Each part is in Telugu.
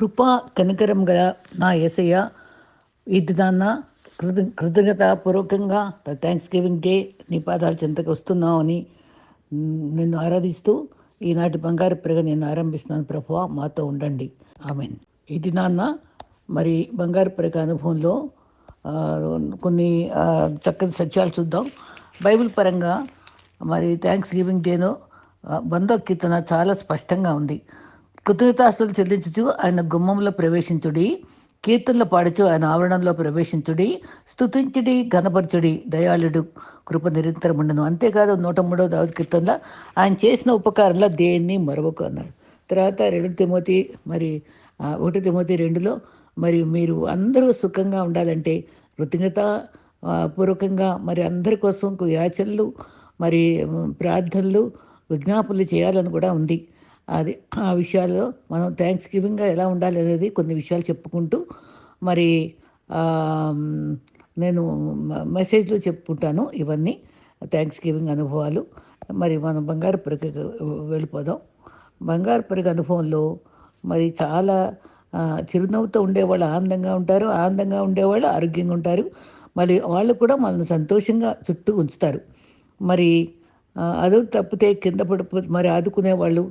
కృపా కనికరం గల నా ఏసయ్య ఈ దినాన్న కృత కృతజ్ఞతాపూర్వకంగా థ్యాంక్స్ గివింగ్ డే నీ పాదాల చెంతకు వస్తున్నామని నిన్ను ఆరాధిస్తూ ఈనాటి బంగారు పెరగ నేను ఆరంభిస్తున్నాను ప్రభువ మాతో ఉండండి. ఆమెన్. ఇది నాన్న మరి బంగారు పెరగ అనుభవంలో కొన్ని చక్కని సత్యాలు చూద్దాం. బైబిల్ పరంగా మరి థ్యాంక్స్ గివింగ్ డేను ఆ, బంధో కీర్తన చాలా స్పష్టంగా ఉంది. కృతజ్ఞతాస్తులు చెల్లించుచు ఆయన గుమ్మంలో ప్రవేశించుడి కీర్తనలు పాడుచు ఆయన ఆవరణంలో ప్రవేశించుడి స్తుతించుడి ఘనపరచుడి దయాళుడు. కృప నిరంతరం ఉండను అంతేకాదు నూట మూడవ దావతి కీర్తనలో ఆయన చేసిన ఉపకారంలో దేన్ని మరొక అన్నారు. తర్వాత రెండు తిమోతి మరి ఒకటి తిమోతి రెండులో మరి మీరు అందరూ సుఖంగా ఉండాలంటే కృతజ్ఞత పూర్వకంగా మరి అందరి కోసం యాచనలు మరి ప్రార్థనలు విజ్ఞాపనలు చేయాలని కూడా ఉంది. అది ఆ విషయాల్లో మనం థ్యాంక్స్ గివింగ్గా ఎలా ఉండాలి అనేది కొన్ని విషయాలు చెప్పుకుంటూ మరి నేను మెసేజ్లో చెప్పుకుంటాను ఇవన్నీ థ్యాంక్స్ గివింగ్ అనుభవాలు. మరి మనం బంగారు పెరుగు వెళ్ళిపోదాం. బంగారు పెరుగు అనుభవంలో మరి చాలా చిరునవ్వుతో ఉండేవాళ్ళు ఆనందంగా ఉంటారు ఆనందంగా ఉండేవాళ్ళు ఆరోగ్యంగా ఉంటారు. మరి వాళ్ళు కూడా మనల్ని సంతోషంగా చుట్టూ ఉంచుతారు. మరి అదో తప్పితే కింద పడిపో మరి ఆదుకునే వాళ్ళు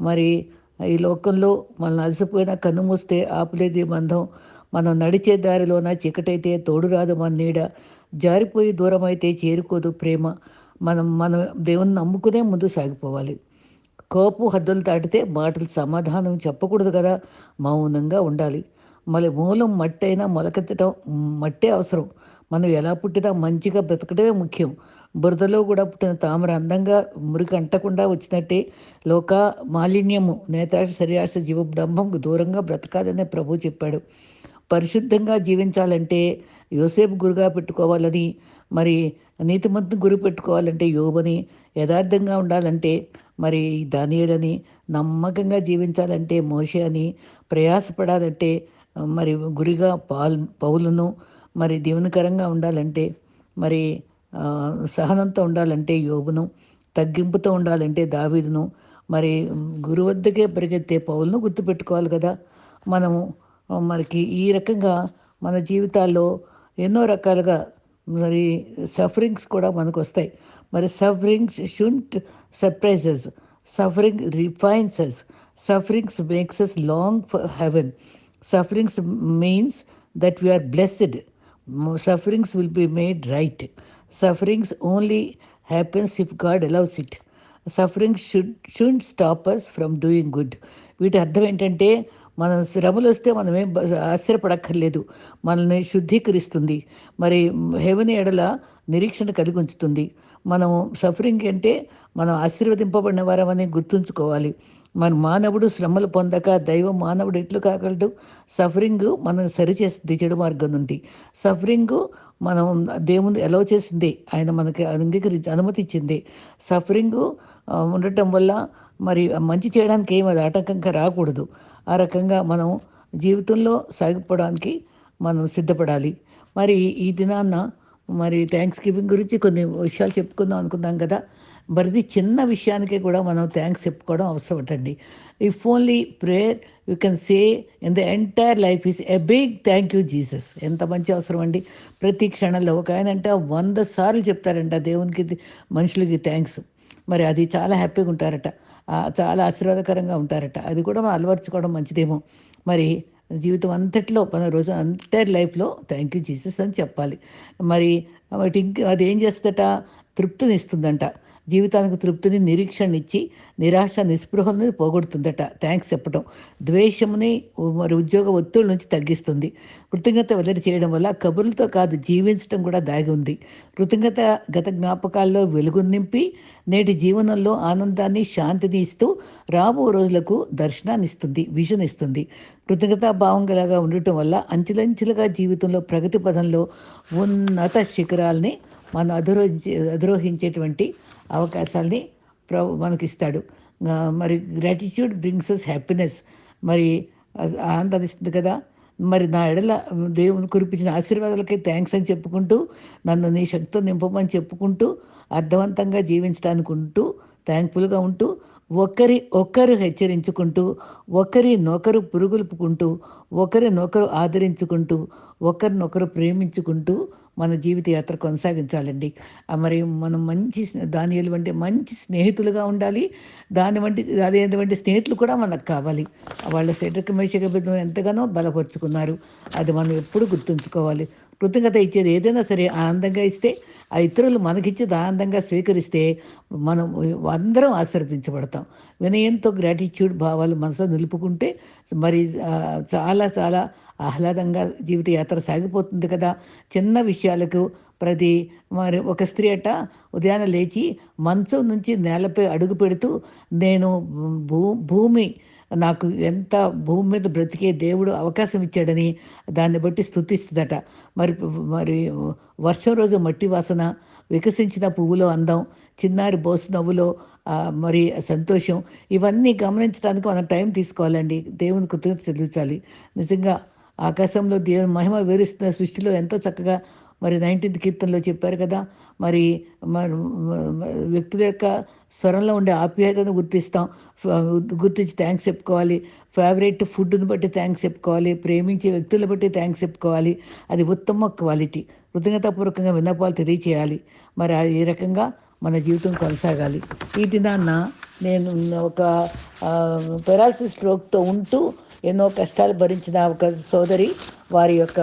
మరి ఈ లోకంలో మనల్ని అలసిపోయిన కన్ను మూస్తే ఆపులేది బంధం. మనం నడిచే దారిలోన చీకటైతే తోడు రాదు మన నీడ. జారిపోయి దూరం అయితే చేరుకోదు ప్రేమ. మనం మనం దేవుని నమ్ముకునే ముందు సాగిపోవాలి. కోపు హద్దులు దాటితే మాటలు సమాధానం చెప్పకూడదు కదా. మౌనంగా ఉండాలి. మళ్ళీ మూలం మట్టి అయినా మొలకెత్తడం మట్టే అవసరం. మనం ఎలా పుట్టినా మంచిగా బ్రతకడమే ముఖ్యం. బురదలో కూడా పుట్టిన తామర అందంగా మురికి అంటకుండా వచ్చినట్టే లోక మాలిన్యము నేత్రాశ శరీరాశ జీవడంబంకు దూరంగా బ్రతకాలని ప్రభు చెప్పాడు. పరిశుద్ధంగా జీవించాలంటే యోసేపు గురుగా పెట్టుకోవాలని మరి నీతిమంతుని గురి పెట్టుకోవాలంటే యోబని యథార్థంగా ఉండాలంటే మరి దానియలని నమ్మకంగా జీవించాలంటే మోషే అని ప్రయాసపడాలంటే మరి గురిగా పాల్ పౌలను మరి దీవెనకరంగా ఉండాలంటే మరి సహనంతో ఉండాలంటే యోగును తగ్గింపుతో ఉండాలంటే దావీదును. మరి గురు వద్దకే పరిగెత్తే పౌలను గుర్తుపెట్టుకోవాలి కదా. మనము మనకి ఈ రకంగా మన జీవితాల్లో ఎన్నో రకాలుగా మరి సఫరింగ్స్ కూడా మనకు వస్తాయి మరి sufferings shunt surprises suffering refines sufferings makes us long for heaven sufferings means that we are blessed. Sufferings will be made right. Sufferings only happens if God allows it suffering should should stop us from doing good వీటి అర్థం ఏంటంటే మనం శ్రమలు వస్తే మనం ఏం ఆశ్చర్యపడక్కర్లేదు. మనల్ని శుద్ధీకరిస్తుంది. మరి హెవెన్ ఎడల నిరీక్షణ కలిగి ఉంచుతుంది. మనం సఫరింగ్ అంటే మనం ఆశీర్వదింపబడిన వారమని గుర్తుంచుకోవాలి. మన మానవుడు శ్రమలు పొందక దైవం మానవుడు ఎట్లు కాగలడు? సఫరింగ్ మనం సరిచేస్తుంది చెడు మార్గం నుండి. సఫరింగ్ మనం దేవుని ఎలా చేసింది. ఆయన మనకి అంగీకరించి అనుమతి ఇచ్చింది. సఫరింగ్ ఉండటం వల్ల మరి మంచి చేయడానికి ఏమి అది ఆటంకంగా రాకూడదు. ఆ రకంగా మనం జీవితంలో సాగిపోవడానికి మనం సిద్ధపడాలి. మరి ఈ దినాన్న మరి థ్యాంక్స్ గివింగ్ గురించి కొన్ని విషయాలు చెప్పుకుందాం అనుకున్నాం కదా. మరిది చిన్న విషయానికి కూడా మనం థ్యాంక్స్ చెప్పుకోవడం అవసరం అంటండి if only prayer you can say in the entire life is a big thank you Jesus ఎంత మంచి అవసరం అండి ప్రతి క్షణంలో ఒక ఆయన అంటే వంద సార్లు చెప్తారంట దేవునికి మనుషులకి థ్యాంక్స్ మరి అది చాలా హ్యాపీగా ఉంటారట. చాలా ఆశీర్వాదకరంగా ఉంటారట. అది కూడా మనం అలవర్చుకోవడం మంచిదేమో. మరి జీవితం అంతట్లో మన రోజు అంతర్ లైఫ్లో థ్యాంక్ యూ జీసస్ అని చెప్పాలి. మరి వాటి ఇంక అది ఏం చేస్తుందట? తృప్తిని ఇస్తుందంట జీవితానికి తృప్తిని నిరీక్షణ ఇచ్చి నిరాశ నిస్పృహలను పోగొడుతుందట. థ్యాంక్స్ చెప్పడం ద్వేషముని మరి ఉద్యోగ ఒత్తిడి నుంచి తగ్గిస్తుంది. కృతజ్ఞత వెల్లడి చేయడం వల్ల కబుర్లతో కాదు జీవించడం కూడా దాగి ఉంది. కృతజ్ఞత గత జ్ఞాపకాల్లో వెలుగు నింపి నేటి జీవనంలో ఆనందాన్ని శాంతిని ఇస్తూ రాబో రోజులకు దర్శనాన్ని ఇస్తుంది విజన్ ఇస్తుంది. కృతజ్ఞతా భావం గలగా ఉండటం వల్ల అంచెలంచెలుగా జీవితంలో ప్రగతి పదంలో ఉన్నత శిఖరాల్ని మనం అధిరోహించే అధిరోహించేటువంటి అవకాశాలని ప్రభు మనకిస్తాడు. మరి గ్రాటిట్యూడ్ బ్రింగ్స్ అస్ హ్యాపీనెస్ మరి ఆనందాన్ని ఇస్తుంది కదా. మరి నా ఎడల దేవుని కురిపించిన ఆశీర్వాదాలకి థ్యాంక్స్ అని చెప్పుకుంటూ నన్ను నీ శక్తితో నింపమని చెప్పుకుంటూ అర్థవంతంగా జీవించడానికి ఉంటూ థ్యాంక్ఫుల్గా ఉంటూ ఒకరి ఒకరు హెచ్చరించుకుంటూ ఒకరి నొకరు పురుగులుపుకుంటూ ఒకరి నొకరు ఆదరించుకుంటూ ఒకరినొకరు ప్రేమించుకుంటూ మన జీవిత యాత్ర కొనసాగించాలండి మరి మనం మంచి దాని వంటి మంచి స్నేహితులుగా ఉండాలి. దాని వంటి అదే వంటి స్నేహితులు కూడా మనకు కావాలి. వాళ్ళ శరీరకమేష ఎంతగానో బలపరుచుకున్నారు. అది మనం ఎప్పుడు గుర్తుంచుకోవాలి. కృతజ్ఞత ఇచ్చేది ఏదైనా సరే ఆనందంగా ఇస్తే ఆ ఇతరులు మనకిచ్చేది ఆనందంగా స్వీకరిస్తే మనం అందరం ఆశీర్వదించబడతాం. వినయంతో గ్రాటిట్యూడ్ భావాలు మనసులో నిలుపుకుంటే మరి చాలా చాలా ఆహ్లాదంగా జీవిత యాత్ర సాగిపోతుంది కదా. చిన్న విషయాలకు ప్రతి మరి ఒక స్త్రీ అట ఉదయాన్నే లేచి మంచం నుంచి నేలపై అడుగు పెడుతూ నేను భూ భూమి నాకు ఎంత భూమి మీద బ్రతికే దేవుడు అవకాశం ఇచ్చాడని దాన్ని బట్టి స్థుతిస్తుందట. మరి మరి వర్షం రోజు మట్టి వాసన వికసించిన పువ్వులో అందం చిన్నారి బోసు నవ్వులో మరి సంతోషం ఇవన్నీ గమనించడానికి మనం టైం తీసుకోవాలండి. దేవుని కృతజ్ఞత చెల్లించాలి. నిజంగా ఆకాశంలో దేవుని మహిమ వివరిస్తున్న సృష్టిలో ఎంతో చక్కగా మరి నైన్టీన్త్ కీర్తనలో చెప్పారు కదా మరి మరి వ్యక్తుల యొక్క స్వరంలో ఉండే ఆప్యాయతను గుర్తిస్తాం. గుర్తించి థ్యాంక్స్ చెప్పుకోవాలి. ఫేవరెట్ ఫుడ్ని బట్టి థ్యాంక్స్ చెప్పుకోవాలి. ప్రేమించే వ్యక్తుల బట్టి థ్యాంక్స్ చెప్పుకోవాలి. అది ఉత్తమ క్వాలిటీ. కృతజ్ఞతాపూర్వకంగా విన్నపాలు తెలియచేయాలి. మరి ఈ రకంగా మన జీవితం కొనసాగాలి. ఈ దినాన్న నేను ఒక పెరాలసిస్ స్ట్రోక్తో ఉంటూ ఎన్నో కష్టాలు భరించిన ఒక సోదరి వారి యొక్క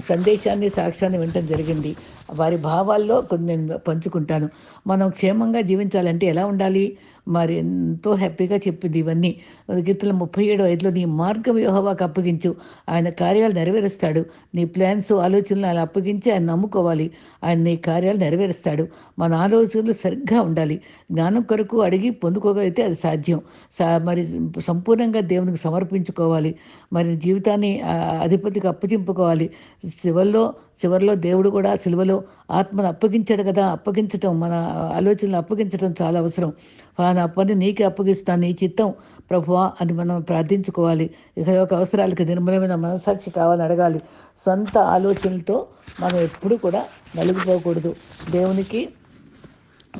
సందేశాన్ని సాక్ష్యాన్ని వినటం జరిగింది. వారి భావాల్లో కొన్ని నేను పంచుకుంటాను. మనం క్షేమంగా జీవించాలంటే ఎలా ఉండాలి? మరి ఎంతో హ్యాపీగా చెప్పింది ఇవన్నీ. గీతల ముప్పై ఏడు ఐదులో నీ మార్గం యోహవాకు అప్పగించు. ఆయన కార్యాలు నెరవేరుస్తాడు. నీ ప్లాన్స్ ఆలోచనలు ఆయన అప్పగించి ఆయన నమ్ముకోవాలి. ఆయన నీ కార్యాలు నెరవేరుస్తాడు. మన ఆలోచనలు సరిగ్గా ఉండాలి. జ్ఞానం కొరకు అడిగి పొందుకోగలిగితే అది సాధ్యం. సా మరి సంపూర్ణంగా దేవునికి సమర్పించుకోవాలి. మరి జీవితాన్ని అధిపతికి అప్పచింపుకోవాలి చివరిలో చివరిలో దేవుడు కూడా సిలువలో ఆత్మను అప్పగించాడు కదా అప్పగించటం మన ఆలోచనలు అప్పగించటం చాలా అవసరం. ఆ పని నీకే అప్పగిస్తాను నీ చిత్తం ప్రభువా అని మనం ప్రార్థించుకోవాలి. ఇక యొక్క అవసరాలకు నిర్మలమైన మనసాక్షి కావాలని అడగాలి. సొంత ఆలోచనలతో మనం ఎప్పుడు కూడా నలిగిపోకూడదు. దేవునికి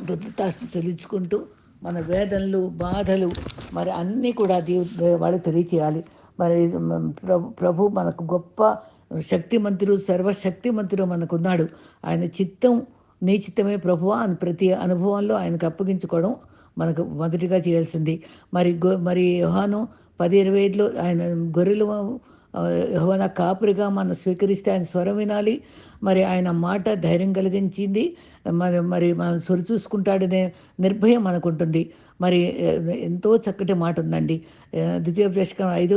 కృతజ్ఞత తెలుసుకుంటూ మన వేదనలు బాధలు మరి అన్నీ కూడా దేవు వాళ్ళకి తెలియచేయాలి. మరి ప్రభు ప్రభు మనకు గొప్ప శక్తిమంతుడు సర్వశక్తిమంతుడు మనకున్నాడు. ఆయన చిత్తం నీ చిత్తమే ప్రభువా అని ప్రతి అనుభవంలో ఆయనకు అప్పగించుకోవడం మనకు మొదటిగా చేయాల్సింది. మరి గొ మరి యోహాను పది ఇరవై ఐదులో ఆయన గొర్రెలు యహోవన కాపురిగా మనం స్వీకరిస్తే ఆయన స్వరం వినాలి. మరి ఆయన మాట ధైర్యం కలిగించింది. మరి మరి మనం సొరి చూసుకుంటాడనే నిర్భయం మనకు ఉంటుంది మరి ఎంతో చక్కటి మాట ఉందండి. ద్వితీయ ప్రశకం ఐదు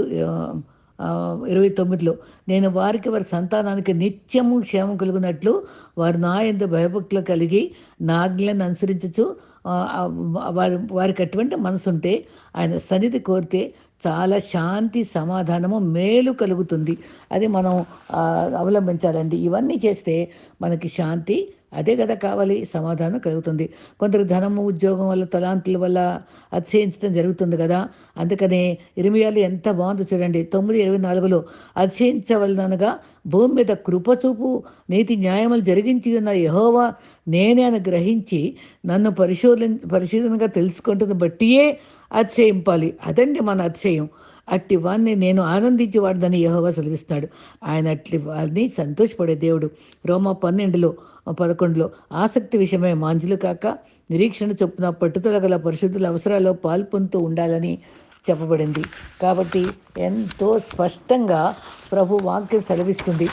ఇరవై తొమ్మిదిలో నేను వారికి వారి సంతానానికి నిత్యము క్షేమం కలుగునట్లు వారు నా ఎందు భయభక్తులు కలిగి నా ఆజ్ఞలను అనుసరించచ్చు వారి వారికి అటువంటి మనసు ఉంటే ఆయన సన్నిధి కోరితే చాలా శాంతి సమాధానము మేలు కలుగుతుంది. అది మనం అవలంబించాలండి. ఇవన్నీ చేస్తే మనకి శాంతి అదే కదా కావాలి సమాధానం కలుగుతుంది. కొందరు ధనము ఉద్యోగం వల్ల తలాంతుల వల్ల అతిశయించడం జరుగుతుంది కదా. అందుకనే ఇరిమియాలు ఎంత బాగుందో చూడండి. తొమ్మిది ఇరవై నాలుగులో అతిశయించవలనగా భూమి మీద కృపచూపు నీతి న్యాయములు జరిగించి ఉన్న యహోవా నేనే అని గ్రహించి నన్ను పరిశోధన పరిశీలనగా తెలుసుకుంటున్న బట్టియే అతిశయింపాలి. అదండి మన అతిశయం. అట్టి వాడిని నేను ఆనందించేవాడిదని యహోవా సెలవిస్తాడు. ఆయన అట్టి వారిని సంతోషపడే దేవుడు. రోమా పన్నెండులో పదకొండులో ఆసక్తి విషయమే మాంజులు కాక నిరీక్షణ చొప్పున పట్టుదల గల పరిశుద్ధుల అవసరాల్లో పాల్పొందుతూ ఉండాలని చెప్పబడింది. కాబట్టి ఎంతో స్పష్టంగా ప్రభు వాక్యం సెలవిస్తుంది.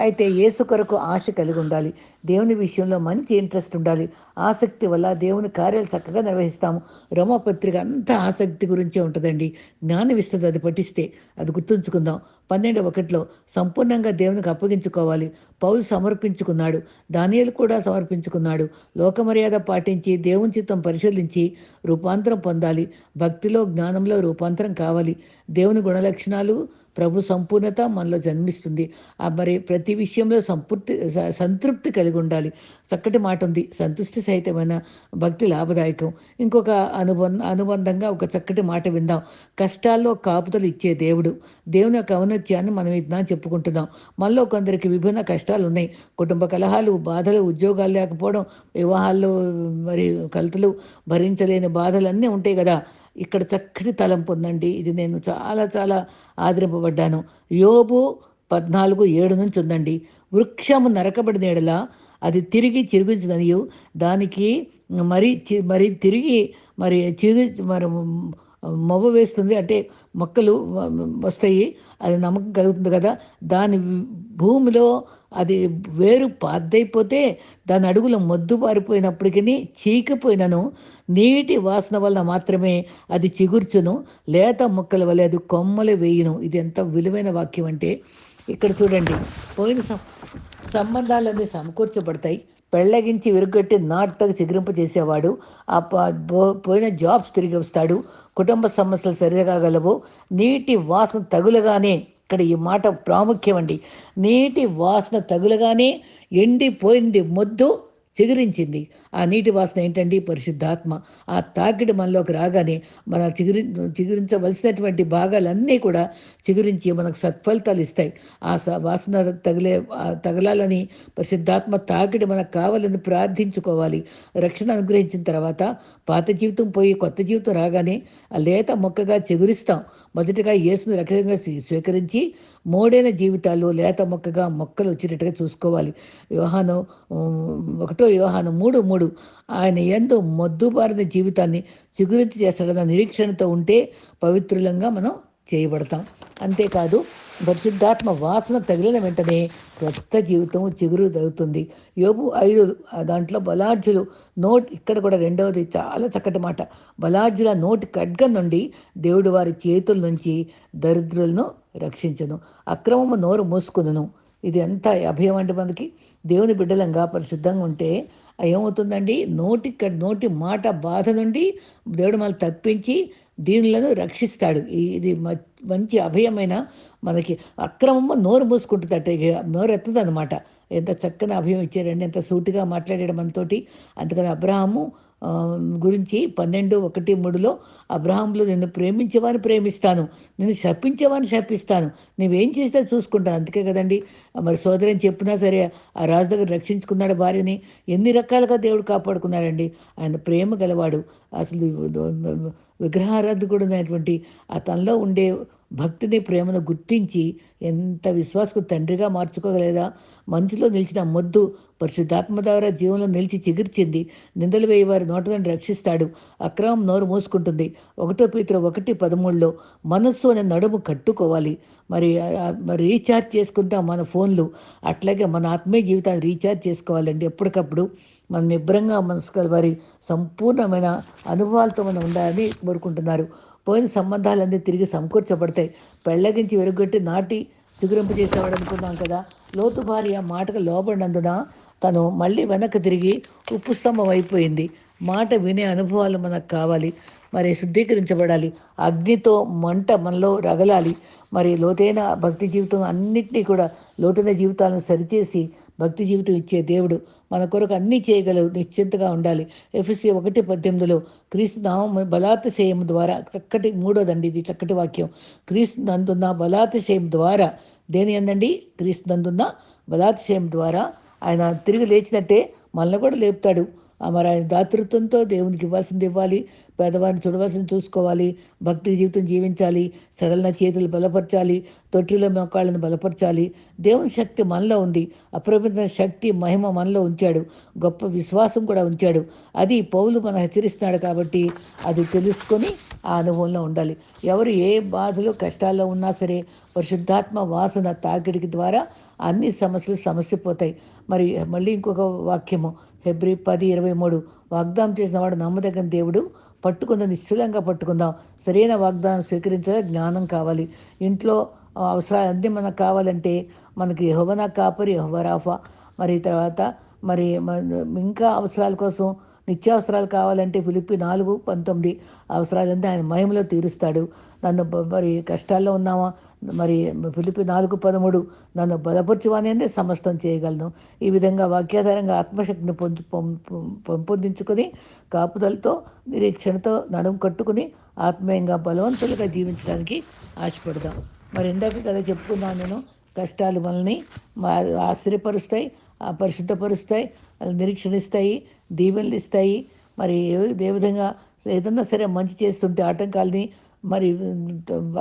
అయితే యేసు కొరకు ఆశ కలిగి ఉండాలి దేవుని విషయంలో మంచి ఇంట్రెస్ట్ ఉండాలి. ఆసక్తి వల్ల దేవుని కార్యాలు చక్కగా నిర్వహిస్తాము. రోమపత్రిక అంతా ఆసక్తి గురించే ఉంటుందండి. జ్ఞానం ఇస్తుంది అది పఠిస్తే. అది గుర్తుంచుకుందాం. పన్నెండు ఒకటిలో సంపూర్ణంగా దేవునికి అప్పగించుకోవాలి. పౌలు సమర్పించుకున్నాడు. దానియలు కూడా సమర్పించుకున్నాడు. లోకమర్యాద పాటించి దేవుని చిత్తం పరిశీలించి రూపాంతరం పొందాలి. భక్తిలో జ్ఞానంలో రూపాంతరం కావాలి. దేవుని గుణలక్షణాలు ప్రభు సంపూర్ణత మనలో జన్మిస్తుంది. ఆ మరి ప్రతి విషయంలో సంపూర్తి స- సంతృప్తి కలిగి ఉండాలి. చక్కటి మాట ఉంది. సంతుష్టి సహితమైన భక్తి లాభదాయకం. ఇంకొక అనుబంధ అనుబంధంగా ఒక చక్కటి మాట విందాం. కష్టాల్లో కాపుతలు ఇచ్చే దేవుడు. దేవుని యొక్క ఔన్నత్యాన్ని మనం ఇద్దాం చెప్పుకుంటున్నాం. మనలో కొందరికి విభిన్న కష్టాలు ఉన్నాయి. కుటుంబ కలహాలు బాధలు ఉద్యోగాలు లేకపోవడం వివాహాల్లో మరి కలతలు భరించలేని బాధలు అన్నీ ఉంటాయి కదా. ఇక్కడ చక్కటి తలం పొందండి ఇది నేను చాలా చాలా ఆదరింపబడ్డాను. యోబు పద్నాలుగు ఏడు నుంచి ఉందండి. వృక్షము నరకబడిన ఎడల అది తిరిగి చిరుగుతుందనియు దానికి మరి చి- మరి తిరిగి మరి చిరుగు మరి మవ్వ వేస్తుంది అంటే మొక్కలు వస్తాయి. అది నమ్మకం కలుగుతుంది కదా. దాని భూమిలో అది వేరు పాద్దైపోతే దాని అడుగులో మొద్దు పారిపోయినప్పటికీ చీకిపోయినను. నీటి వాసన వల్ల మాత్రమే అది చిగుర్చును. లేత మొక్కల వల్ల అది కొమ్మలు వేయును. ఇది ఎంత విలువైన వాక్యం అంటే ఇక్కడ చూడండి. పోయిన సం- సంబంధాలన్నీ సమకూర్చబడతాయి. పెళ్ళగించి విరుగొట్టి నాటుతకు చిగురింపు చేసేవాడు. ఆ పో- పోయిన జాబ్స్ తిరిగి వస్తాడు. కుటుంబ సమస్యలు సరిగాగలవు నీటి వాసన తగులగానే ఇక్కడ ఈ మాట ప్రాముఖ్యమండి. నీటి వాసన తగులగానే ఎండిపోయింది మొద్దు చిగురించింది. ఆ నీటి వాసన ఏంటండి? పరిశుద్ధాత్మ. ఆ తాకిడి మనలోకి రాగానే మన చిగురి చిగురించవలసినటువంటి భాగాలన్నీ కూడా చిగురించి మనకు సత్ఫలితాలు ఇస్తాయి. ఆ స వాసన తగిలే తగలాలని పరిశుద్ధాత్మ తాకిడి మనకు కావాలని ప్రార్థించుకోవాలి. రక్షణ అనుగ్రహించిన తర్వాత పాత జీవితం పోయి కొత్త జీవితం రాగానే ఆ లేత మొక్కగా చిగురిస్తాం. మొదటగా యేసును రక్షణగా స్వీకరించి మూడైన జీవితాలు లేత మొక్కగా మొక్కలు వచ్చినట్టుగా చూసుకోవాలి. యోహాను ఒకటో యోహాను మూడు మూడు ఆయన ఎందు మొద్దుబారిన జీవితాన్ని చిగురుతి చేస్తాడన్న నిరీక్షణతో ఉంటే పవిత్రులంగా మనం చేయబడతాం. అంతేకాదు పరిశుద్ధాత్మ వాసన తగిలిన వెంటనే క్రొత్త జీవితం చిగురు తగ్గుతుంది యోబు ఐదు ఆ దాంట్లో బలాఢ్యులు నోట్ ఇక్కడ కూడా రెండవది చాలా చక్కటి మాట. బలాఢ్యుల నోటి ఖడ్గం నుండి దేవుడు వారి చేతుల నుంచి దరిద్రులను రక్షించను. అక్రమము నోరు మూసుకును. ఇది ఎంత అభయం అంటే మనకి? దేవుని బిడ్డలంగా పరిశుద్ధంగా ఉంటే ఏమవుతుందండి? నోటి క- నోటి మాట బాధ నుండి దేవుడు మనల్ని తప్పించి దీనులను రక్షిస్తాడు. ఇది మ- మంచి అభయమైన మనకి అక్రమము నోరు మూసుకుంటుందట నోరు ఎత్తుంది అనమాట ఎంత చక్కని అభయం ఇచ్చారండి ఎంత సూటిగా మాట్లాడాడు మనతోటి. అందుకని అబ్రహాము గురించి పన్నెండు ఒకటి మూడులో అబ్రహాంలో నిన్ను ప్రేమించేవారిని ప్రేమిస్తాను. నిన్ను శపించేవారిని శపిస్తాను. నువ్వేం చేస్తే చూసుకుంటాను. అందుకే కదండి. మరి సోదరిని చెప్పినా సరే ఆ రాజు దగ్గర రక్షించుకున్నాడు భార్యని. ఎన్ని రకాలుగా దేవుడు కాపాడుకున్నాడండి. ఆయన ప్రేమ గలవాడు. అసలు విగ్రహారాధకుడు అనేటువంటి ఆ తనలో ఉండే భక్తిని ప్రేమను గుర్తించి ఎంత విశ్వాసకు తండ్రిగా మార్చుకోగలేదా? మంచులో నిలిచిన మొద్దు పరిశుద్ధాత్మ ద్వారా జీవంలో నిలిచి చిగుర్చింది నిందలు వేయి వారి నోట నుండి రక్షిస్తాడు అక్రమం నోరు మూసుకుంటుంది. ఒకటో పీతర ఒకటి పదమూడులో మనస్సు అనే నడుము కట్టుకోవాలి. మరి మరి రీఛార్జ్ చేసుకుంటాం మన ఫోన్లు అట్లాగే మన ఆత్మీయ జీవితాన్ని రీఛార్జ్ చేసుకోవాలండి. ఎప్పటికప్పుడు మన నిబ్రంగా మనసు వారి సంపూర్ణమైన అనుభవాలతో మనం ఉండాలని కోరుకుంటున్నారు. పోయిన సంబంధాలన్నీ తిరిగి సమకూర్చబడతాయి. పెళ్ళగించి వెలుగొట్టి నాటి చిగురింపు చేసేవాడు అనుకున్నాం కదా. లోతు భార్య మాటకు లోబడినందున తను మళ్ళీ వెనక్కి తిరిగి ఉప్పు స్తంభం అయిపోయింది మాట వినే అనుభవాలు మనకు కావాలి. మరి శుద్ధీకరించబడాలి. అగ్నితో మంట మనలో రగలాలి. మరి లోతైన భక్తి జీవితం అన్నింటినీ కూడా లోతైన జీవితాలను సరిచేసి భక్తి జీవితం ఇచ్చే దేవుడు మన కొరకు అన్నీ చేయగలవు నిశ్చింతగా ఉండాలి. ఎఫ్ఎస్సి ఒకటి పద్దెనిమిదిలో క్రీస్తు నామం బలాతిశయం ద్వారా చక్కటి మూడోదండి ఇది చక్కటి వాక్యం. క్రీస్తు నందున్న బలాతిశయం ద్వారా దేని ఏందండి క్రీస్తు నందున్న బలాతిశయం ద్వారా ఆయన తిరిగి లేచినట్టే మనల్ని కూడా లేపుతాడు. ఆ మరి ఆయన దాతృత్వంతో దేవునికి ఇవ్వాల్సింది ఇవ్వాలి. పేదవారిని చూడవలసిన చూసుకోవాలి భక్తి జీవితం జీవించాలి సడలిన చేతులు బలపరచాలి తొట్టిలో మోకాళ్ళను బలపరచాలి. దేవుని శక్తి మనలో ఉంది. అప్రమిత శక్తి మహిమ మనలో ఉంచాడు. గొప్ప విశ్వాసం కూడా ఉంచాడు. అది పౌలు మన హెచ్చరిస్తున్నాడు కాబట్టి అది తెలుసుకొని ఆ అనుభవంలో ఉండాలి. ఎవరు ఏ బాధలో కష్టాల్లో ఉన్నా సరే పరిశుద్ధాత్మ వాసన తాకిడికి ద్వారా అన్ని సమస్యలు సమస్యపోతాయి మరి మళ్ళీ ఇంకొక వాక్యము ఫిబ్రవరి పది ఇరవై మూడు. వాగ్దానం చేసిన వాడు నమ్మదగిన దేవుడు పట్టుకుందాం నిశ్చలంగా పట్టుకుందాం. సరైన వాగ్దానం స్వీకరించాలి జ్ఞానం కావాలి. ఇంట్లో అవసరాలు అన్నీ మనకు కావాలంటే మనకి యహోవనా కాపరి యెహోవా మరి తర్వాత మరి ఇంకా అవసరాల కోసం నిత్యావసరాలు కావాలంటే ఫిలిప్పి నాలుగు పంతొమ్మిది అవసరాలన్నీ ఆయన మహిమలో తీరుస్తాడు. నన్ను మరి కష్టాల్లో ఉన్నామా మరి ఫిలిపి నాలుగు పదమూడు నన్ను బలపరచువానే సమస్తం చేయగలను. ఈ విధంగా వాక్యాధారంగా ఆత్మశక్తిని పొందు పొం- పెంపొందించుకొని కాపుదలతో నిరీక్షణతో నడుం కట్టుకుని ఆత్మీయంగా బలవంతులుగా జీవించడానికి ఆశపడదాం. మరి ఇందాక కదా చెప్పుకున్నాను నేను కష్టాలు మనల్ని మా ఆశ్చర్యపరుస్తాయి పరిశుద్ధపరుస్తాయి నిరీక్షణిస్తాయి దీవెనలు ఇస్తాయి. మరి ఏ- విధంగా ఏదన్నా సరే మంచి చేస్తుంటే ఆటంకాలని మరి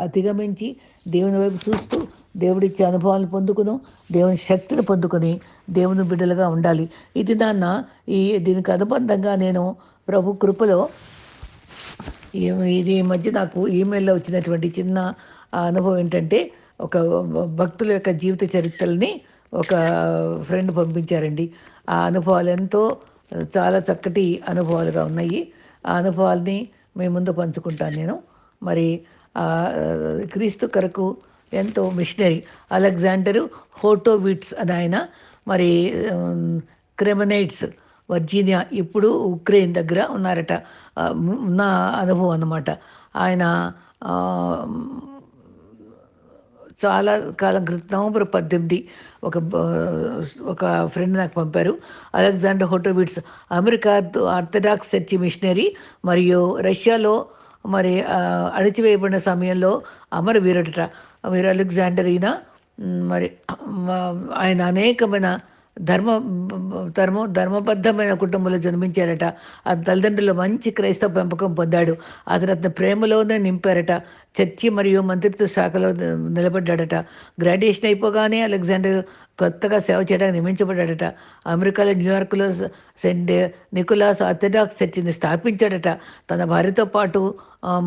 అధిగమించి దేవుని వైపు చూస్తూ దేవుడిచ్చే అనుభవాలను పొందుకును దేవుని శక్తిని పొందుకొని దేవుని బిడ్డలుగా ఉండాలి. ఇది నాన్న ఈ దీనికి అనుబంధంగా నేను ప్రభు కృపలో ఇది ఈ మధ్య నాకు ఈమెయిల్లో వచ్చినటువంటి చిన్న ఆ అనుభవం ఏంటంటే ఒక భక్తుల యొక్క జీవిత చరిత్రల్ని ఒక ఫ్రెండ్ పంపించారండి. ఆ అనుభవాలు ఎంతో చాలా చక్కటి అనుభవాలుగా ఉన్నాయి. ఆ అనుభవాల్ని మీ ముందు పంచుకుంటాను నేను. మరి క్రీస్తు కొరకు ఎంతో మిషనరీ అలెగ్జాండరు హోటోవిట్స్ అని ఆయన మరి క్రెమనైట్స్ వర్జీనియా ఇప్పుడు ఉక్రెయిన్ దగ్గర ఉన్నారట. ఉన్న అనుభవం అన్నమాట. ఆయన చాలా కాలం క్రితం నవంబర్ పద్దెనిమిది ఒక ఒక ఫ్రెండ్ నాకు పంపారు. Alexander Hotovitz America Orthodox church missionary మరియు రష్యాలో మరి అణిచివేయబడిన సమయంలో అమరవీరుడట వీరు అలెగ్జాండర్ ఈయన మరి ఆయన అనేకమైన ధర్మ ధర్మ ధర్మబద్ధమైన కుటుంబంలో జన్మించారట. ఆ తల్లిదండ్రులు మంచి క్రైస్తవ పెంపకం పొందాడు. అతను అతని ప్రేమలోనే నింపారట. చర్చి మరియు మంత్రిత్వ శాఖలో నిలబడ్డాడట. గ్రాడ్యుయేషన్ అయిపోగానే అలెగ్జాండర్ కొత్తగా సేవ చేయడానికి నియమించబడ్డాడట. అమెరికాలో న్యూయార్క్లో సెండ్ నికులాస్ ఆర్థడాక్స్ చర్చిని స్థాపించాడట. తన భార్యతో పాటు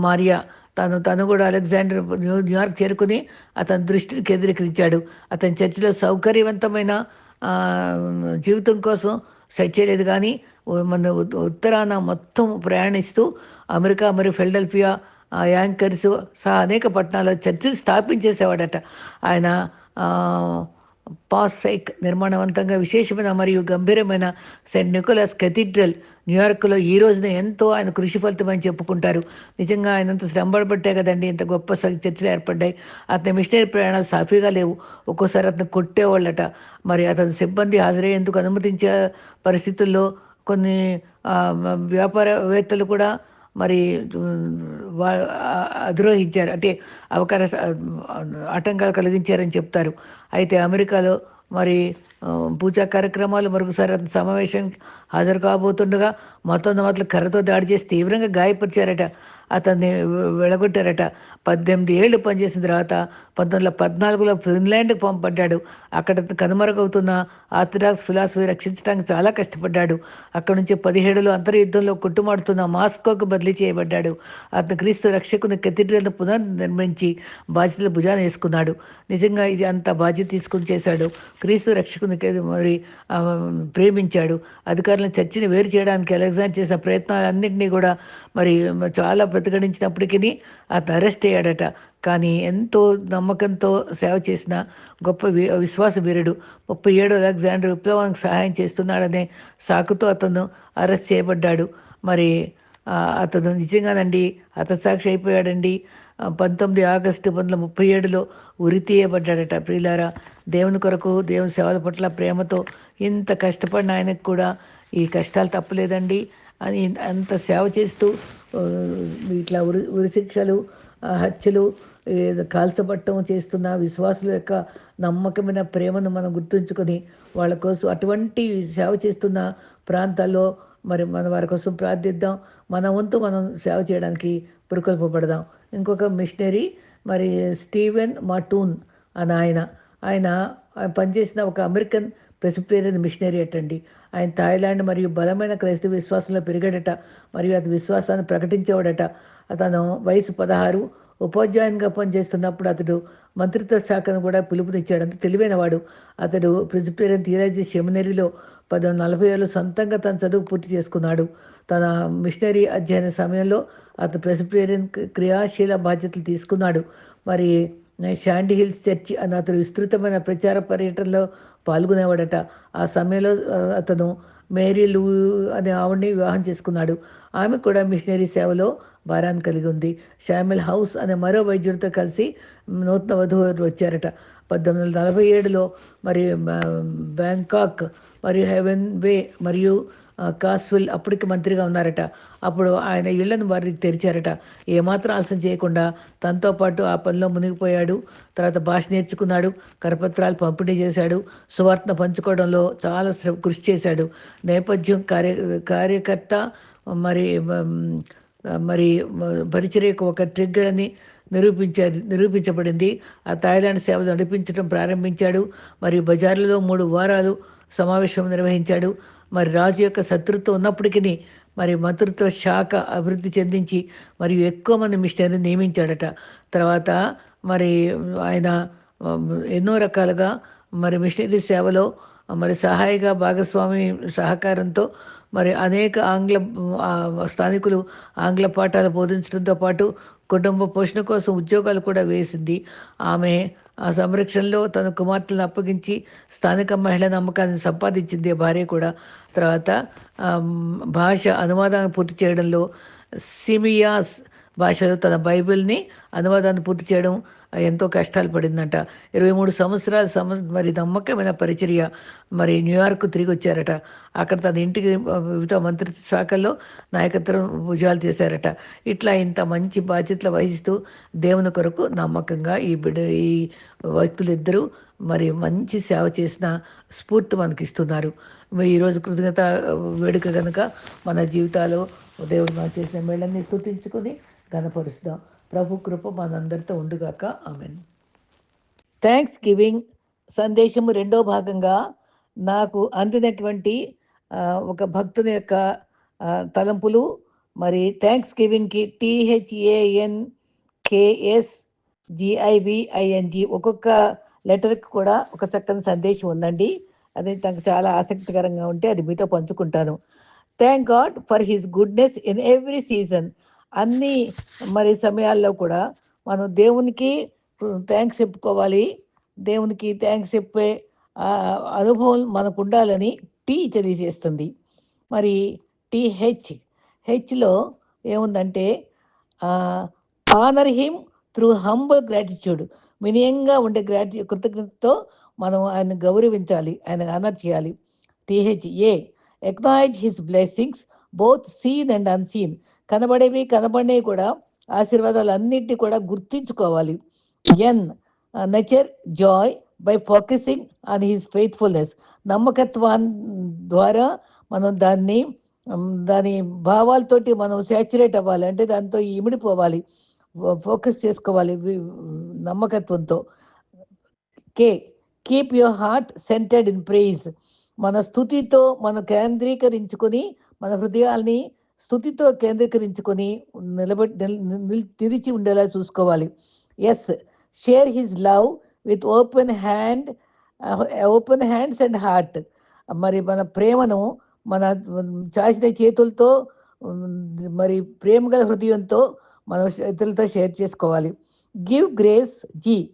మారియా. తను తను కూడా అలెగ్జాండర్ న్యూ న్యూయార్క్ చేరుకుని అతని దృష్టిని కేంద్రీకరించాడు. అతని చర్చిలో సౌకర్యవంతమైన జీవితం కోసం సెట్ చేయలేదు కానీ మన ఉ- ఉత్తరాన మొత్తం ప్రయాణిస్తూ అమెరికా మరియు ఫిలడెల్ఫియా ఆ, యాంకర్స్ సహా అనేక పట్టణాల్లో చర్చిలు స్థాపించేసేవాడట. ఆయన పాస్ సైక్ నిర్మాణవంతంగా విశేషమైన మరియు గంభీరమైన సెయింట్ నికోలస్ కెథీడ్రల్ న్యూయార్క్లో ఈ రోజున ఎంతో ఆయన కృషి ఫలితమని చెప్పుకుంటారు. నిజంగా ఆయన అంత శ్రమపడబట్టే కదండి ఇంత గొప్ప స- చర్చలు ఏర్పడ్డాయి. అతని మిషనరీ ప్రయాణాలు సాఫీగా లేవు. ఒక్కోసారి అతను కొట్టేవాళ్ళట. మరి అతని సిబ్బంది హాజరయ్యేందుకు అనుమతించే పరిస్థితుల్లో కొన్ని వ్యాపారవేత్తలు కూడా మరి అధిరోహించారు. అంటే అవకాశ ఆటంకాలు కలిగించారని చెప్తారు. అయితే అమెరికాలో మరి పూజా కార్యక్రమాలు మరొకసారి అతని సమావేశం హాజరు కాబోతుండగా మొత్తం మొదలు కర్రతో దాడి చేసి తీవ్రంగా గాయపరిచారట. అతన్ని వెళ్ళగొట్టారట పద్దెనిమిది ఏళ్ళు పనిచేసిన తర్వాత పంతొమ్మిది వందల పద్నాలుగులో ఫిన్లాండ్కి పంపబడ్డాడు. అక్కడ కనుమరుగవుతున్న ఆర్థడాక్స్ ఫిలాసఫీ రక్షించడానికి చాలా కష్టపడ్డాడు. అక్కడ నుంచి పదిహేడులో అంతర్యుద్ధంలో కొట్టుమాడుతున్న మాస్కోకు బదిలీ చేయబడ్డాడు. అతను క్రీస్తు రక్షకుని కెథిడ్రల్ను పునర్నిర్మించి బాధ్యతల భుజాన వేసుకున్నాడు. నిజంగా ఇది అంత బాధ్యత తీసుకుని చేశాడు. క్రీస్తు రక్షకుని మరి ప్రేమించాడు. అధికారులను చర్చిని వేరు చేయడానికి అలెగ్జాండర్ చేసిన ప్రయత్నాలన్నింటినీ కూడా మరి చాలా ప్రతిఘటించినప్పటికీ అతను అరెస్ట్ అయ్యాడట. కానీ ఎంతో నమ్మకంతో సేవ చేసిన గొప్ప వి విశ్వాస వీరుడు ముప్పై ఏడు అలెగ్జాండర్ విప్లవానికి సహాయం చేస్తున్నాడనే సాకుతో అతను అరెస్ట్ చేయబడ్డాడు. మరి అతను నిజంగానండి హతసాక్షి అయిపోయాడండి. పంతొమ్మిది ఆగస్టు పంతొమ్మిది వందల ముప్పై ఏడులో ఉరి తీయబడ్డాడట ప్రియులారా. దేవుని కొరకు దేవుని సేవల పట్ల ప్రేమతో ఇంత కష్టపడిన ఆయనకు కూడా ఈ కష్టాలు తప్పలేదండి. అని అంత సేవ చేస్తూ ఇట్లా ఉరి ఉరిశిక్షలు హత్యలు ఏదో కాల్చబట్టం చేస్తున్న విశ్వాసుల యొక్క నమ్మకమైన ప్రేమను మనం గుర్తుంచుకొని వాళ్ళ కోసం అటువంటి సేవ చేస్తున్న ప్రాంతాల్లో మరి మన వారి కోసం ప్రార్థిద్దాం. మన వంతు మనం సేవ చేయడానికి పురుకొల్పబడదాం. ఇంకొక మిషనరీ మరి స్టీవెన్ మటూన్ అని ఆయన ఆయన. ఆయన పనిచేసిన ఒక అమెరికన్ ప్రెసిపేరియన్ మిషనరీ అటండి. ఆయన థాయిలాండ్ మరియు బలమైన క్రైస్తవ విశ్వాసంలో పెరిగాడట మరియు అతని విశ్వాసాన్ని ప్రకటించేవాడట. అతను వయసు పదహారు ఉపాధ్యాయునిగా పనిచేస్తున్నప్పుడు అతడు మంత్రిత్వ శాఖను కూడా పిలుపునిచ్చాడు అంత తెలివైనవాడు. అతడు ప్రిన్సిపేరియన్ థియరాజీ సెమినరీలో పద్దెనిమిది నలభై ఏళ్ళు సొంతంగా తన చదువు పూర్తి చేసుకున్నాడు. తన మిషనరీ అధ్యయన సమయంలో అతను ప్రెసిపేరియన్ క్రియాశీల బాధ్యతలు తీసుకున్నాడు. మరి శాండీ హిల్స్ చర్చి అని అతను విస్తృతమైన ప్రచార పర్యటనలో పాల్గొనేవాడట. ఆ సమయంలో అతను మేరీ లూ అనే ఆవిడ్ని వివాహం చేసుకున్నాడు. ఆమె కూడా మిషనరీ సేవలో భారాన్ని కలిగి ఉంది. షామిల్ హౌస్ అనే మరో వైద్యుడితో కలిసి నూతన వధువు వచ్చారట. పద్దెనిమిది వందల నలభై ఏడులో మరి బ్యాంకాక్ మరియు హెవెన్ వే మరియు కాస్విల్ అప్పటికి మంత్రిగా ఉన్నారట. అప్పుడు ఆయన ఇళ్ళను వారికి తెరిచారట. ఏమాత్రం ఆలస్యం చేయకుండా తనతో పాటు ఆ పనిలో మునిగిపోయాడు. తర్వాత భాష నేర్చుకున్నాడు. కరపత్రాలు పంపిణీ చేశాడు. సువార్తను పంచుకోవడంలో చాలా శ్ర- కృషి చేశాడు. నేపథ్యం కార్య కార్యకర్త మరి మరి పరిచర్యకు ఒక ట్రిగ్గర్ అని నిరూపించారు నిరూపించబడింది. ఆ థాయిలాండ్ సేవలు నడిపించడం ప్రారంభించాడు. మరియు బజార్లలో మూడు వారాలు సమావేశం నిర్వహించాడు. మరి రాజు యొక్క శత్రుత్వం ఉన్నప్పటికీ మరి మంత్రిత్వ శాఖ అభివృద్ధి చెందించి మరియు ఎక్కువ మంది మిషనరీ నియమించాడట. తర్వాత మరి ఆయన ఎన్నో రకాలుగా మరి మిషనరీ సేవలో మరి సహాయగా భాగస్వామి సహకారంతో మరి అనేక ఆంగ్ల స్థానికులు ఆంగ్ల పాఠాలు బోధించడంతో పాటు కుటుంబ పోషణ కోసం ఉద్యోగాలు కూడా వేసింది. ఆమె ఆ సంరక్షణలో తన కుమార్తెలను అప్పగించి స్థానిక మహిళ నమ్మకాన్ని సంపాదించింది. భార్య కూడా తర్వాత భాష అనువాదాన్ని పూర్తి చేయడంలో సిమియాస్ భాషలో తన బైబిల్ని అనువాదాన్ని పూర్తి చేయడం ఎంతో కష్టాలు పడిందంట. ఇరవై మూడు సంవత్సరాల సమ మరి నమ్మకమైన పరిచర్య మరి న్యూయార్క్ తిరిగి వచ్చారట. అక్కడ తన ఇంటికి వివిధ మంత్రిత్వ శాఖల్లో నాయకత్వం భుజాలు చేశారట. ఇట్లా ఇంత మంచి బాధ్యతలు వహిస్తూ దేవుని కొరకు నమ్మకంగా ఈ బిడ్డ ఈ వ్యక్తులిద్దరూ మరి మంచి సేవ చేసిన స్ఫూర్తి మనకి ఇస్తున్నారు ఈరోజు కృతజ్ఞత వేడుక కనుక మన జీవితాలు దేవుడు మనం చేసిన మేళన్ని స్థుతించుకుని గనపరుస్తాం ప్రభు కృప మనందరితో ఉండుగాక. ఆమెన్. థ్యాంక్స్ గివింగ్ సందేశము రెండో భాగంగా నాకు అందినటువంటి ఒక భక్తుని యొక్క తలంపులు. మరి థ్యాంక్స్ గివింగ్కి టీహెచ్ఏఎన్ కేఎస్ జిఐవిఐఎన్జి ఒక్కొక్క లెటర్కి కూడా ఒక చక్కని సందేశం ఉందండి. అది నాకు చాలా ఆసక్తికరంగా ఉంటే అది మీతో పంచుకుంటాను. Thank God for his goodness in every season అన్ని మరి సమయాల్లో కూడా మనం దేవునికి థ్యాంక్స్ చెప్పుకోవాలి. దేవునికి థ్యాంక్స్ చెప్పే అనుభవం మనకు ఉండాలని టీ తెలియజేస్తుంది. మరి టీహెచ్ హెచ్లో ఏముందంటే honour him through humble gratitude. వినయంగా ఉండే గ్రాటి కృతజ్ఞతతో మనం ఆయన గౌరవించాలి ఆయన ఆనర్ చేయాలి. TH A acknowledge his blessings both seen and unseen. కనబడేవి కనబడినవి కూడా ఆశీర్వాదాలు అన్నింటినీ కూడా గుర్తించుకోవాలి. N nature joy by focusing on his faithfulness నమ్మకత్వాన్ ద్వారా మనం దాన్ని um, దాని భావాలతోటి మనం శాచురేట్ అవ్వాలి. అంటే దాంతో ఇమిడిపోవాలి. ఫోకస్ చేసుకోవాలి. నమ్మకత్వంతో. K keep your heart centred in praise మన స్థుతితో మనం కేంద్రీకరించుకొని మన హృదయాల్ని స్థుతితో కేంద్రీకరించుకొని నిలబెట్టి నిల్- నిలిచి ఉండేలా చూసుకోవాలి. S share his love with open hand open hands and heart మరి మన ప్రేమను మన చాసిన చేతులతో మరి ప్రేమ గల హృదయంతో మనం ఇతరులతో షేర్ చేసుకోవాలి. Give grace G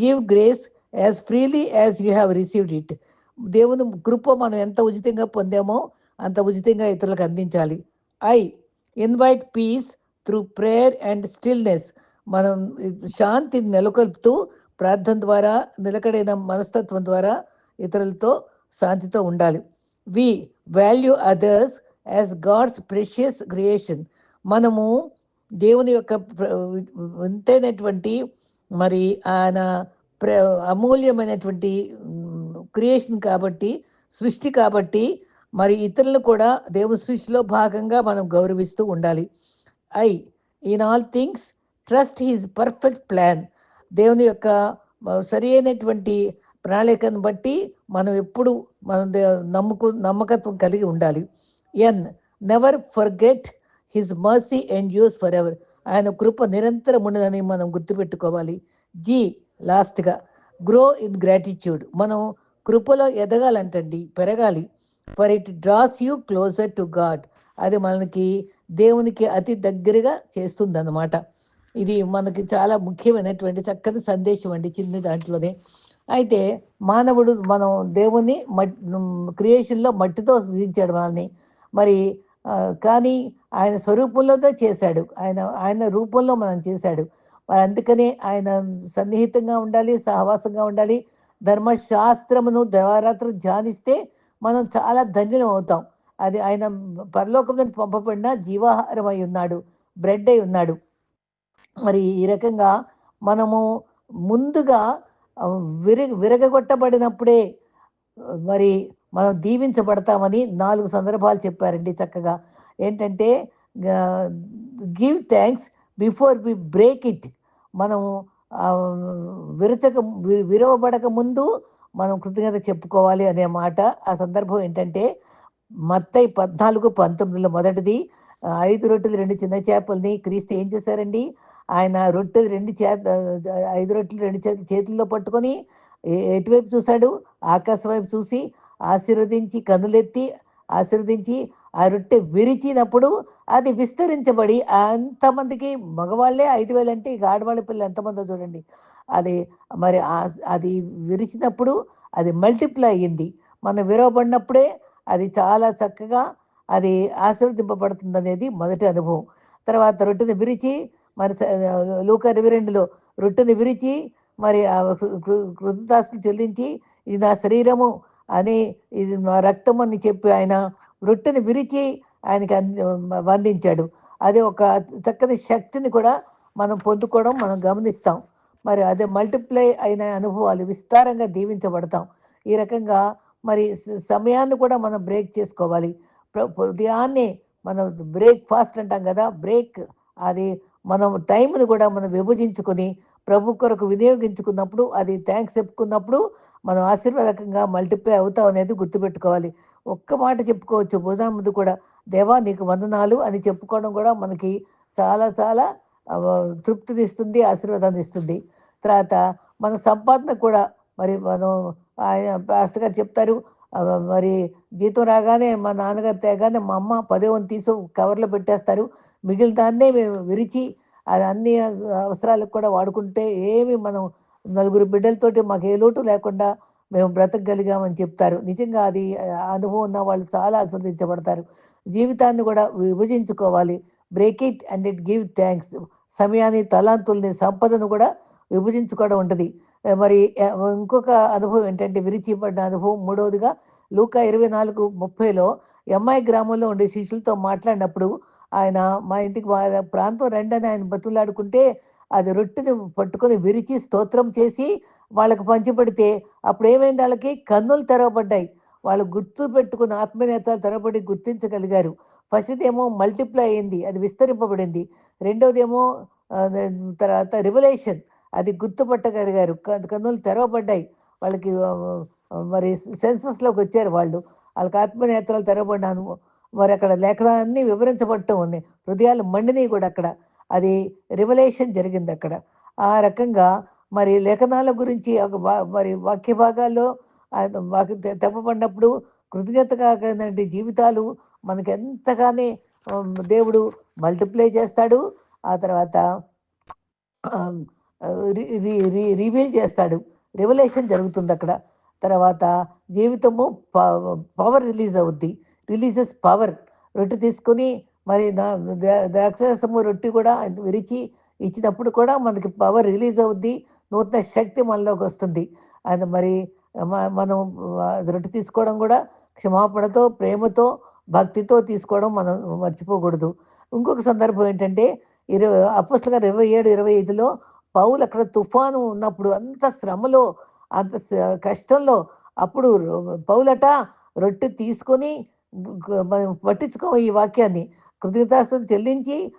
give grace as freely as you have received it దేవుని కృప మనం ఎంత ఉచితంగా పొందామో అంత ఉచితంగా ఇతరులకు అందించాలి. I invite peace through prayer and stillness మనం శాంతిని నెలకొల్పుతూ ప్రార్థన ద్వారా నిలకడైన మనస్తత్వం ద్వారా ఇతరులతో శాంతితో ఉండాలి. V value others as God's precious creation మనము దేవుని యొక్క వింతైనటువంటి మరి ఆయన ప్ర అమూల్యమైనటువంటి క్రియేషన్ కాబట్టి సృష్టి కాబట్టి మరి ఇతరులను కూడా దేవుని సృష్టిలో భాగంగా మనం గౌరవిస్తూ ఉండాలి. I in all things trust his perfect plan. దేవుని యొక్క సరి అయినటువంటి ప్రణాళికను బట్టి మనం ఎప్పుడు మనం దే- నమ్ముకు నమ్మకత్వం కలిగి ఉండాలి. N never forget his mercy and use forever ఆయన కృప నిరంతరం ఉండదని మనం గుర్తుపెట్టుకోవాలి. జీ లాస్ట్గా గ్రో ఇన్ గ్రాటిట్యూడ్. మనం కృపలో ఎదగాలంటండి పెరగాలి. For it draws you closer to God అది మనకి దేవునికి అతి దగ్గరగా చేస్తుందన్నమాట. ఇది మనకి చాలా ముఖ్యమైనటువంటి చక్కని సందేశం అండి చిన్న దాంట్లోనే. అయితే మానవుడు మనం దేవుణ్ణి మట్ క్రియేషన్లో మట్టితో సృజించాడు మనల్ని. మరి కానీ ఆయన స్వరూపంలోతో చేశాడు. ఆయన ఆయన రూపంలో మనం చేశాడు. మరి అందుకనే ఆయన సన్నిహితంగా ఉండాలి సహవాసంగా ఉండాలి. ధర్మశాస్త్రమును దేవారాత్రులు ధ్యానిస్తే మనం చాలా ధన్యులం అవుతాం. అది ఆయన పరలోకం పంపబడిన జీవాహారం అయి ఉన్నాడు బ్రెడ్ అయి ఉన్నాడు. మరి ఈ రకంగా మనము ముందుగా విరగ విరగగొట్టబడినప్పుడే మరి మనం దీవించబడతామని నాలుగు సందర్భాలు చెప్పారండి చక్కగా. ఏంటంటే give thanks before we break it. మనము విరచక వి- విరవబడక ముందు మనం కృతజ్ఞత చెప్పుకోవాలి అనే మాట ఆ సందర్భం ఏంటంటే మత్తయి పద్నాలుగు పంతొమ్మిదిలో మొదటిది. ఐదు రొట్టెలు రెండు చిన్న చేపల్ని క్రీస్తు ఏం చేశారండి? ఆయన రొట్టెలు రెండు చే ఐదు రొట్టెలు రెండు చేతుల్లో పట్టుకొని ఎటువైపు చూశాడు? ఆకాశం వైపు చూసి ఆశీర్వదించి కనులెత్తి ఆశీర్వదించి ఆ రొట్టె విరిచినప్పుడు అది విస్తరించబడి అంతమందికి మగవాళ్ళే ఐదు వేలు అంటే ఇక ఆడవాళ్ళ పిల్లలు ఎంతమందో చూడండి. అది మరి ఆ- అది విరిచినప్పుడు అది మల్టిప్లై అయ్యింది. మనం విరవబడినప్పుడే అది చాలా చక్కగా అది ఆశీర్వదింపబడుతుంది అనేది మొదటి అనుభవం. తర్వాత రొట్టెని విరిచి మరి లూక ఇరవై రెండులో రొట్టెని విరిచి మరి ఆ కృ- చెల్లించి ఇది నా శరీరము అని ఇది నా రక్తం అని చెప్పి ఆయన రొట్టెని విరిచి ఆయనకి అంది వందించాడు. అది ఒక చక్కని శక్తిని కూడా మనం పొందుకోవడం మనం గమనిస్తాం. మరి అదే మల్టిప్లై అయిన అనుభవాలు విస్తారంగా దీవించబడతాం. ఈ రకంగా మరి సమయాన్ని కూడా మనం బ్రేక్ చేసుకోవాలి. ప్ర- ఉదయాన్నే మనం బ్రేక్ఫాస్ట్ అంటాం కదా బ్రేక్ అది మనం టైంని కూడా మనం విభజించుకొని ప్రభు కొరకు వినియోగించుకున్నప్పుడు అది థ్యాంక్స్ చెప్పుకున్నప్పుడు మనం ఆశీర్వాదకంగా మల్టిప్లై అవుతాం అనేది గుర్తుపెట్టుకోవాలి. ఒక్క మాట చెప్పుకోవచ్చు. భుజం ముందు కూడా దేవా నీకు వందనాలు అని చెప్పుకోవడం కూడా మనకి చాలా చాలా తృప్తినిస్తుంది ఆశీర్వాదాన్ని ఇస్తుంది. తర్వాత మన సంపాదన కూడా మరి మనం ఆయన పాస్టర్ గారు చెప్తారు మరి జీతం రాగానే మా నాన్నగారు తేగానే మా అమ్మ పదే వంతు తీసి కవర్లో పెట్టేస్తారు మిగిలిన దాన్నే మేము విరిచి అది అన్ని అవసరాలకు కూడా వాడుకుంటే ఏమి మనం నలుగురు బిడ్డలతోటి మాకు ఏ లోటు లేకుండా మేము బ్రతకగలిగామని చెప్తారు. నిజంగా అది అనుభవం ఉన్న వాళ్ళు చాలా ఆస్వాదించబడతారు జీవితాన్ని కూడా విభజించుకోవాలి. Break it and it give thanks సమయాన్ని తలాంతుల్ని సంపదను కూడా విభజించుకోవడం ఉంటుంది. మరి ఇంకొక అనుభవం ఏంటంటే విరిచిపడిన అనుభవం మూడవదిగా లూకా ఇరవై నాలుగు ముప్పైలో ఎంఐ గ్రామంలో ఉండే శిష్యులతో మాట్లాడినప్పుడు ఆయన మా ఇంటికి ప్రాంతం రండి అని ఆయన బతులాడుకుంటే అది రొట్టెని పట్టుకొని విరిచి స్తోత్రం చేసి వాళ్ళకు పంచిపెడితే అప్పుడు ఏమైంది వాళ్ళకి? కన్నులు తెరవబడ్డాయి. వాళ్ళు గుర్తు పెట్టుకున్న ఆత్మీయతలు తెరబడి గుర్తించగలిగారు. ఫస్ట్ ఏమో మల్టిప్లై అయింది. అది విస్తరింపబడింది. రెండవదేమో తర్వాత రివలేషన్. అది గుర్తుపట్టగలిగారు కన్నులు తెరవబడ్డాయి. వాళ్ళకి మరి సెన్సస్లోకి వచ్చారు వాళ్ళు. వాళ్ళకి ఆత్మనేత్రాలు తెరవబడ్డాను. మరి అక్కడ లేఖనాన్ని వివరించబడటం ఉంది. హృదయాలు మండినవి కూడా అక్కడ. అది రివలేషన్ జరిగింది అక్కడ. ఆ రకంగా మరి లేఖనాల గురించి ఒక వా- మరి వాక్య భాగాల్లో వాకి తె- తెప్పబడినప్పుడు కృతజ్ఞతగా జీవితాలు మనకి ఎంతగానే దేవుడు మల్టిప్లై చేస్తాడు. ఆ తర్వాత రివీల్ చేస్తాడు. రివలేషన్ జరుగుతుంది అక్కడ. తర్వాత జీవితము పవర్ రిలీజ్ అవుద్ది. రిలీజెస్ పవర్ రొట్టె తీసుకొని మరి ద్రా- ద్రాక్షరసము రొట్టె కూడా విరిచి ఇచ్చినప్పుడు కూడా మనకి పవర్ రిలీజ్ అవుద్ది. నూతన శక్తి మనలోకి వస్తుంది. అది మరి మ- మనం రొట్టె తీసుకోవడం కూడా క్షమాపణతో ప్రేమతో భక్తితో తీసుకోవడం మనం మర్చిపోకూడదు. ఇంకొక సందర్భం ఏంటంటే ఇరవై అప్పస్ల ఇరవై ఏడు ఇరవై ఐదులో పౌలు అక్కడ తుఫాను ఉన్నప్పుడు అంత శ్రమలో అంత కష్టంలో అప్పుడు పౌలట రొట్టె తీసుకొని గ- మనం ఈ వాక్యాన్ని. కృతజ్ఞతాస్తులు చెల్లించి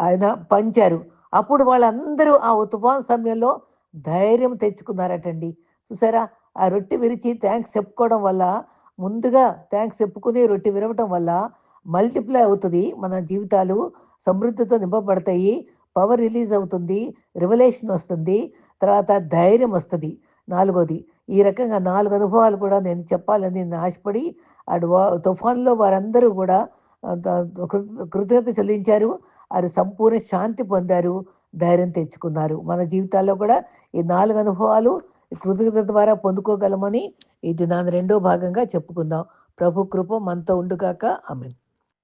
ఆయన పంచారు. అప్పుడు వాళ్ళందరూ ఆ తుఫాన్ సమయంలో ధైర్యం తెచ్చుకున్నారటండి. చూసారా? ఆ రొట్టె విరిచి థ్యాంక్స్ చెప్పుకోవడం వల్ల ముందుగా థ్యాంక్స్ చెప్పుకుని రొట్టె విరవటం వల్ల మల్టిప్లై అవుతుంది. మన జీవితాలు సమృద్ధితో నింపబడతాయి. పవర్ రిలీజ్ అవుతుంది రివలేషన్ వస్తుంది తర్వాత ధైర్యం వస్తుంది. నాలుగోది ఈ రకంగా నాలుగు అనుభవాలు కూడా నేను చెప్పాలని నేను ఆశపడి అటు వా- తుఫాన్లో వారందరూ కూడా కృతజ్ఞత చెల్లించారు. వారు సంపూర్ణ శాంతి పొందారు ధైర్యం తెచ్చుకున్నారు. మన జీవితాల్లో కూడా ఈ నాలుగు అనుభవాలు ఈ కృతజ్ఞత ద్వారా పొందుకోగలమని ఇది దాని రెండో భాగంగా చెప్పుకుందాం. ప్రభు కృప మనతో ఉండుగాక. ఆమె